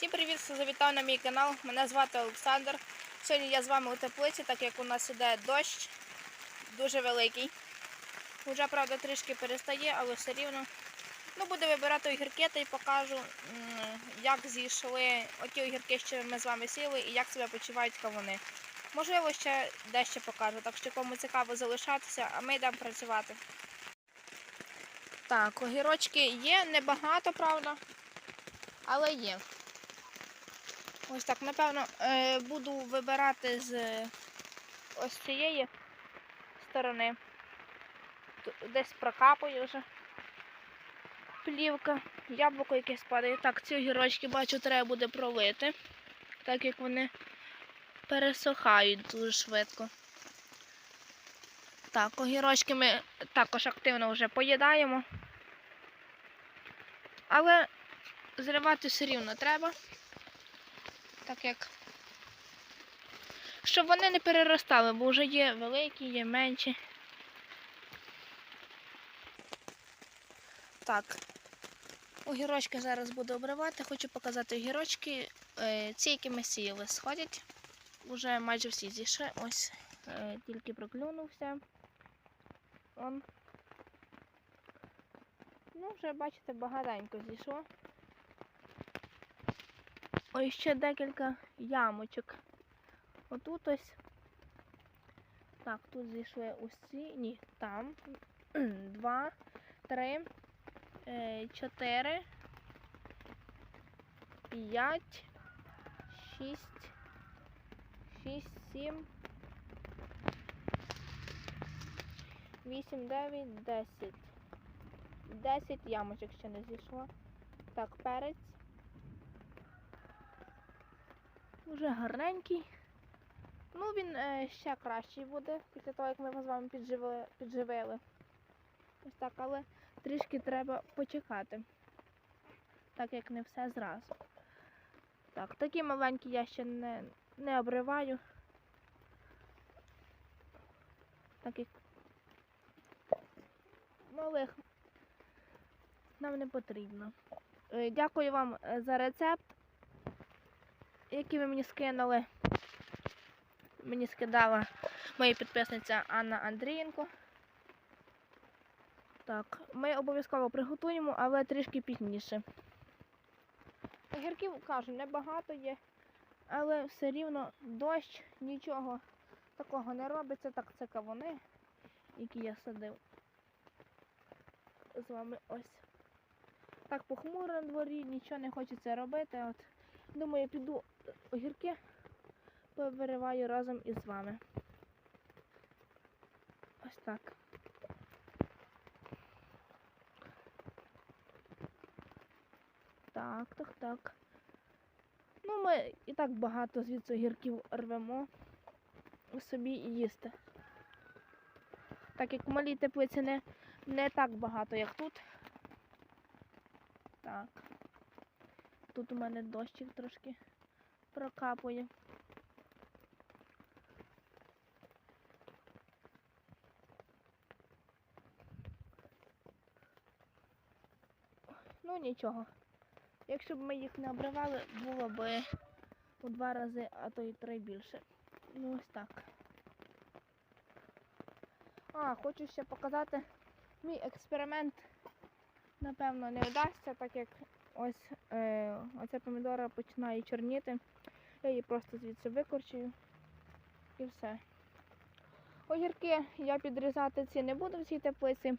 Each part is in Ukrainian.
Всім привіт, завітав на мій канал. Мене звати Олександр. Сьогодні я з вами у теплиці, так як у нас іде дощ дуже великий. Уже, правда, трішки перестає, але все рівно. Ну, буду вибирати огірки та й покажу, як зійшли оті огірки, що ми з вами сіли, і як себе почувають кавуни. Можливо, ще дещо покажу, так що кому цікаво залишатися, а ми йдемо працювати. Так, огірочки є, небагато, правда, але є. Ось так, напевно, е, буду вибирати з ось цієї сторони. Десь прокапую вже. Плівка, яблуко якесь падає. Так, ці огірочки, бачу, треба буде пролити, так як вони пересохають дуже швидко. Так, огірочки ми також активно вже поїдаємо. Але зривати все рівно треба. Так як. Щоб вони не переростали, бо вже є великі, є менші. Так. Огірочки зараз буду обривати. Хочу показати огірочки. Е, Ці, які ми сіяли, сходять. Уже майже всі зійшли. Ось е, тільки проклюнувся. Он. Ну, вже бачите, багатенько зійшло. Ось ще декілька ямочок. Отут ось. Так, тут зійшли ці. Ні, там. Два, три, е, чотири, п'ять, шість, шість, сім, вісім, дев'ять, десять. Десять ямочок ще не зійшло. Так, перець. Уже гарненький. Ну, він е, ще кращий буде після того, як ми його з вами підживили, підживили. Ось так, але трішки треба почекати. Так як не все зразу. Так, такі маленькі я ще не, не обриваю. Так як малих нам не потрібно. Е, Дякую вам е, за рецепт які ви мені скинули. Мені скидала моя підписниця Анна Андрієнко. Так, ми обов'язково приготуємо, але трішки пізніше. Огірків, кажу, небагато є, але все рівно дощ, нічого такого не робиться. Так, це кавуни, які я садив. З вами ось. Так похмуро на дворі, нічого не хочеться робити. От Думаю, я піду огірки повириваю разом із вами. Ось так. Так, так, так. Ну, ми і так багато звідси огірків рвемо собі їсти. Так як в малій теплиці не, не так багато, як тут. Так. Тут у мене дощик трошки прокапує. Ну нічого. Якщо б ми їх не обривали, було б у два рази, а то й три більше. Ну ось так. А, хочу ще показати мій експеримент. Напевно, не вдасться, так як ось е, оця помідора починає чорніти. Я її просто звідси викорчую і все. Огірки я підрізати ці не буду в цій теплиці.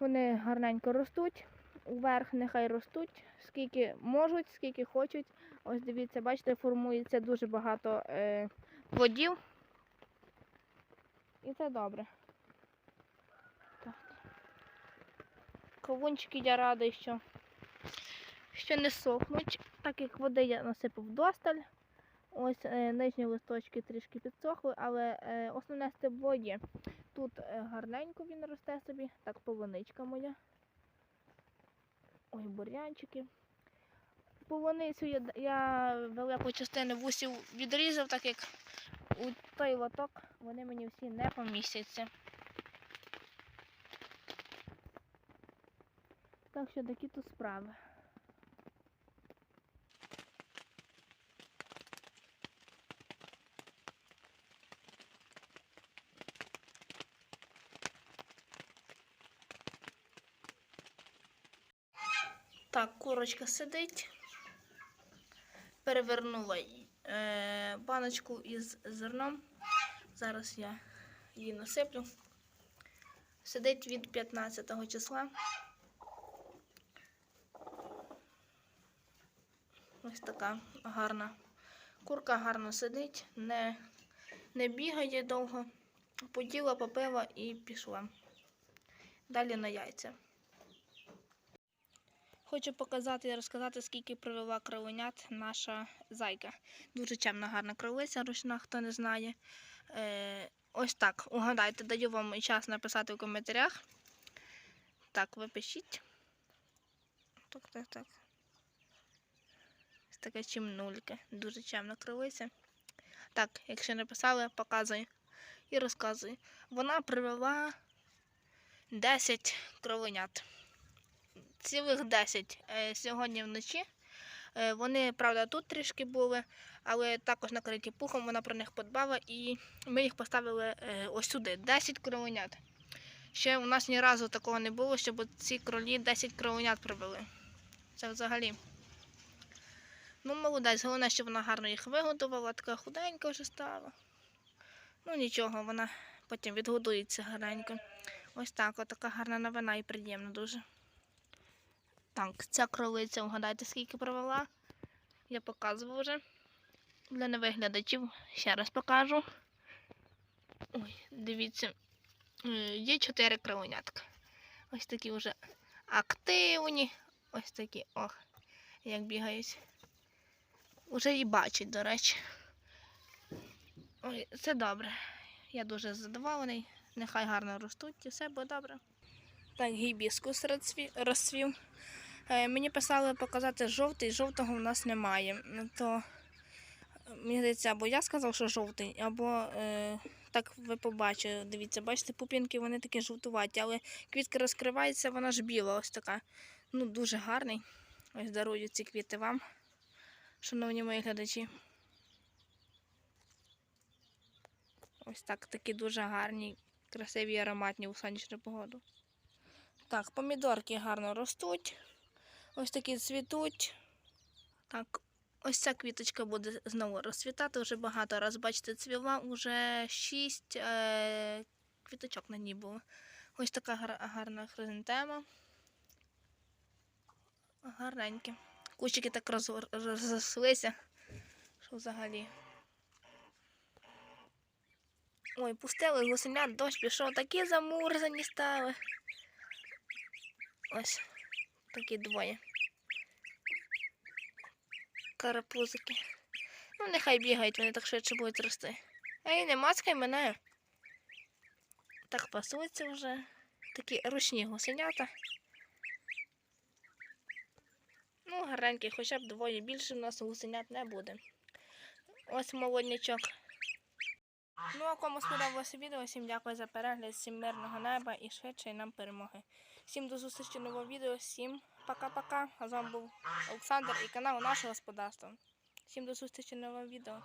Вони гарненько ростуть. Уверх нехай ростуть, скільки можуть, скільки хочуть. Ось дивіться, бачите, формується дуже багато е, плодів. І це добре. Так. Кавунчики я радий, що що не сохнуть, так як води я насипав досталь. Ось е, нижні листочки трішки підсохли, але е, основне стебло є. Тут е, гарненько він росте собі, так полуничка моя. Ой, бур'янчики. Полуницю я, я велику частину вусів відрізав, так як у той лоток вони мені всі не помістяться. Так що такі тут справи. Так, курочка сидить. Перевернула е, баночку із зерном. Зараз я її насиплю. Сидить від 15 числа. Ось така гарна. Курка гарно сидить, не, не бігає довго. Поділа, попила і пішла. Далі на яйця. Хочу показати і розказати, скільки привела кровенят наша зайка. Дуже чемна гарна кровиця ручна, хто не знає. Е, ось так, угадайте, даю вам час написати в коментарях. Так, ви пишіть. Так, так, так. Ось така чимнулька. Дуже чемна кровиця. Так, якщо не писали, показую і розказую. Вона привела 10 кровенят цілих 10 е, сьогодні вночі. Е, Вони, правда, тут трішки були, але також накриті пухом, вона про них подбала і ми їх поставили е, ось сюди. 10 кровенят. Ще у нас ні разу такого не було, щоб ці кролі 10 кровенят привели. Це взагалі. Ну, молодець, головне, що вона гарно їх вигодувала, така худенька вже стала. Ну нічого, вона потім відгодується гарненько. Ось так, отака гарна новина і приємна дуже. Так, ця кролиця, вгадайте, скільки провела. Я показував вже. Для нових глядачів ще раз покажу. Ой, дивіться, е, є чотири кровенятка. Ось такі вже активні. Ось такі, ох, як бігають. Уже і бачать, до речі. Ой, це добре. Я дуже задоволений. Нехай гарно ростуть і все буде добре. Так, гібіскус розцвів- Мені писали показати жовтий, жовтого в нас немає. То е, мені здається, або я сказав, що жовтий, або е, так ви побачили. Дивіться, бачите, пупінки вони такі жовтуваті, але квітка розкривається, вона ж біла, ось така. Ну, дуже гарний. Ось дарую ці квіти вам, шановні мої глядачі. Ось так, такі дуже гарні, красиві, ароматні у сонячну погоду. Так, помідорки гарно ростуть. Ось такі цвітуть. Так, ось ця квіточка буде знову розцвітати. Вже багато раз, бачите, цвіла уже шість е- квіточок на ній було. Ось така гар- гарна хризантема. Гарненькі. Кущики так роз- розрослися, що взагалі. Ой, пустили гусенят, дощ пішов, такі замурзані стали. Ось такі двоє. Карапузики. Ну, нехай бігають, вони так швидше будуть рости. Ей, не мацкай мене. Так пасуються вже. Такі ручні гусенята. Ну, гарненькі, хоча б двоє більше в нас гусенят не буде. Ось молоднячок. Ну, а кому сподобалося відео, всім дякую за перегляд, всім мирного неба і швидше нам перемоги. Всім до зустрічі в новому відео, всім пока-пока. А з вами був Олександр і канал Наше Господарство. Всім до зустрічі в новому відео.